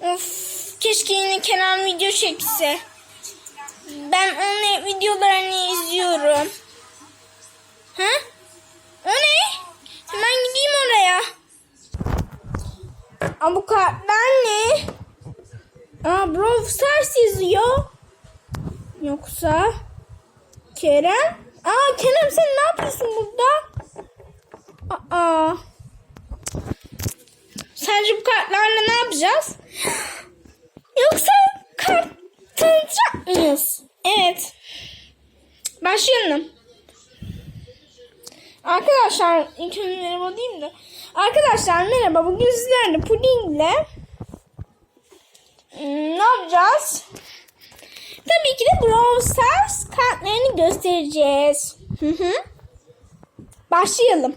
Of keşke yine Kenan video çekse. Ben onun videolarını izliyorum. Ha? O ne? Hemen gideyim oraya. Aa, kartlar ne? Aa, Brawl Stars yazıyor. Yoksa Kerem? Aa Kerem sen ne yapıyorsun burada? Aa. Bu kartlarla ne yapacağız? Yoksa kart tanıtacak mıyız? Evet. Başlayalım. Arkadaşlar ilk önce merhaba diyeyim de. Arkadaşlar merhaba. Bugün sizlerle pudingle hmm, ne yapacağız? Tabii ki de Brawl Stars kartlarını göstereceğiz. Hı hı. Başlayalım.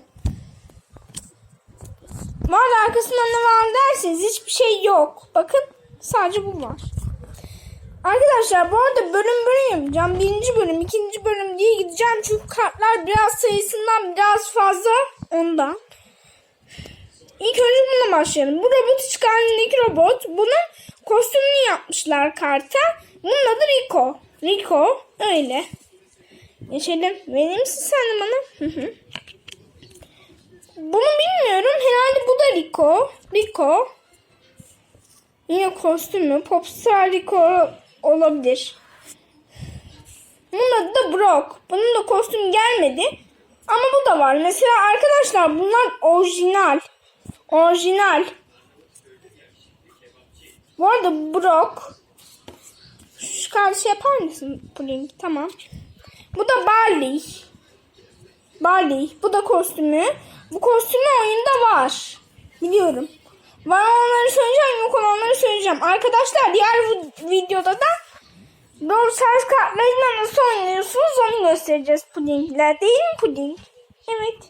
Arada arkasında ne var derseniz hiçbir şey yok. Bakın sadece bu var. Arkadaşlar bu arada bölüm bölüm yapacağım. Birinci bölüm, ikinci bölüm diye gideceğim. Çünkü kartlar biraz sayısından biraz fazla ondan. İlk önce bununla başlayalım. Bu robot çıkarındaki robot. Bunun kostümünü yapmışlar karta. Bunun adı Rico. Rico öyle. Geçelim. Verir misin sen bana? Bunu bilmiyorum. Rico. Rico. Yine kostümü. Popstar Rico olabilir. Bunun adı da Brock. Bunun da kostüm gelmedi. Ama bu da var. Mesela arkadaşlar bunlar orijinal. Orijinal. Bu arada Brock. Şu karşı yapar mısın Pudding? Tamam. Bu da Barley. Barley. Bu da kostümü. Bu kostümü oyunda var. Biliyorum. Var olanları söyleyeceğim, yok olanları söyleyeceğim. Arkadaşlar diğer vi- videoda da Brawl Stars kartlarıyla nasıl oynuyorsunuz onu göstereceğiz pudingler. Değil mi puding? Evet.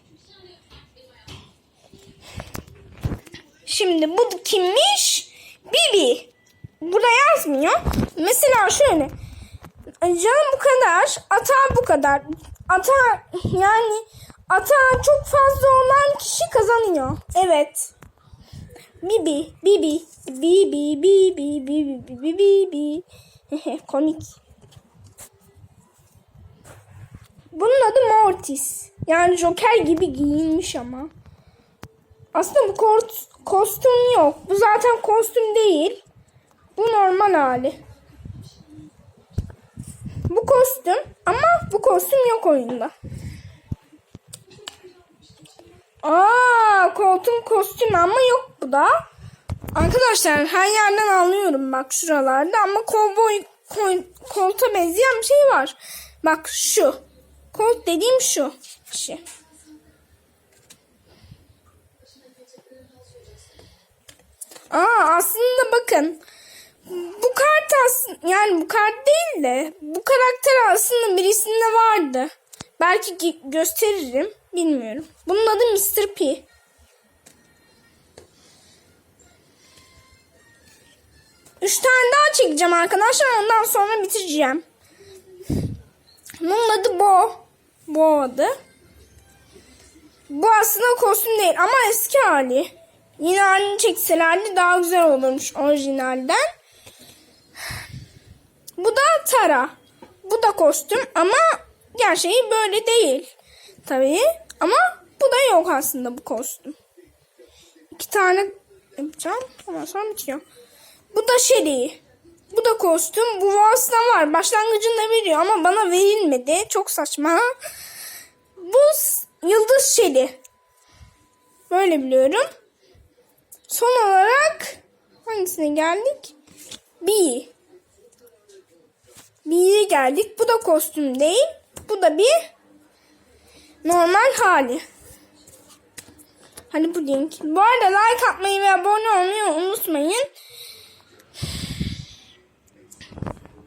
Şimdi bu kimmiş? Bibi. Burada yazmıyor. Mesela şöyle. Canım bu kadar. Ata bu kadar. Ata yani ata çok fazla olan kişi kazanıyor. Evet. Bibi, Bibi, Bibi, Bibi, Bibi, Bibi, Bibi. Komik. Bunun adı Mortis. Yani Joker gibi giyinmiş ama. Aslında bu kort, kostüm yok. Bu zaten kostüm değil. Bu normal hali. Bu kostüm ama bu kostüm yok oyunda. Aa, koltuğun kostümü ama yok bu da. Arkadaşlar her yerden anlıyorum bak şuralarda ama kovboy kol, koltuğa benzeyen bir şey var. Bak şu. Kolt dediğim şu. Şey. Aa aslında bakın. Bu kart aslında yani bu kart değil de bu karakter aslında birisinde vardı. Belki gösteririm. Bilmiyorum. Bunun adı Mr. P. Üç tane daha çekeceğim arkadaşlar. Ondan sonra bitireceğim. Bunun adı Bo. Bo adı. Bu aslında kostüm değil ama eski hali. Yine halini çekselerdi daha güzel olurmuş orijinalden. Bu da Tara. Bu da kostüm ama gerçeği böyle değil. Tabii ama bu da yok aslında bu kostüm. İki tane yapacağım. Ondan sonra bitiyor. Bu da Shelly. Bu da kostüm. Bu aslında var. Başlangıcında veriyor ama bana verilmedi. Çok saçma. Bu Yıldız Shelly. Böyle biliyorum. Son olarak hangisine geldik? B. B'ye geldik. Bu da kostüm değil. Bu da bir normal hali. Hani bu link. Bu arada like atmayı ve abone olmayı unutmayın.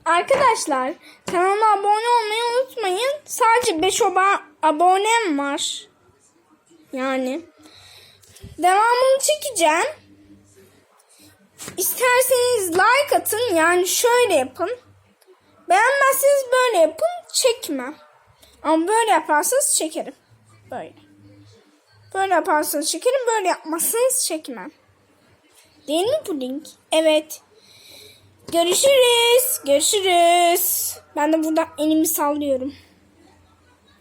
Arkadaşlar kanalıma abone olmayı unutmayın. Sadece 5 oba abonem var. Yani. Devamını çekeceğim. İsterseniz like atın. Yani şöyle yapın. Beğenmezseniz böyle yapın. Çekmem. Ama böyle yaparsanız çekerim. Böyle. Böyle yaparsanız çekerim. Böyle yapmazsanız çekmem. Değil mi puding? Evet. Görüşürüz. Görüşürüz. Ben de burada elimi sallıyorum.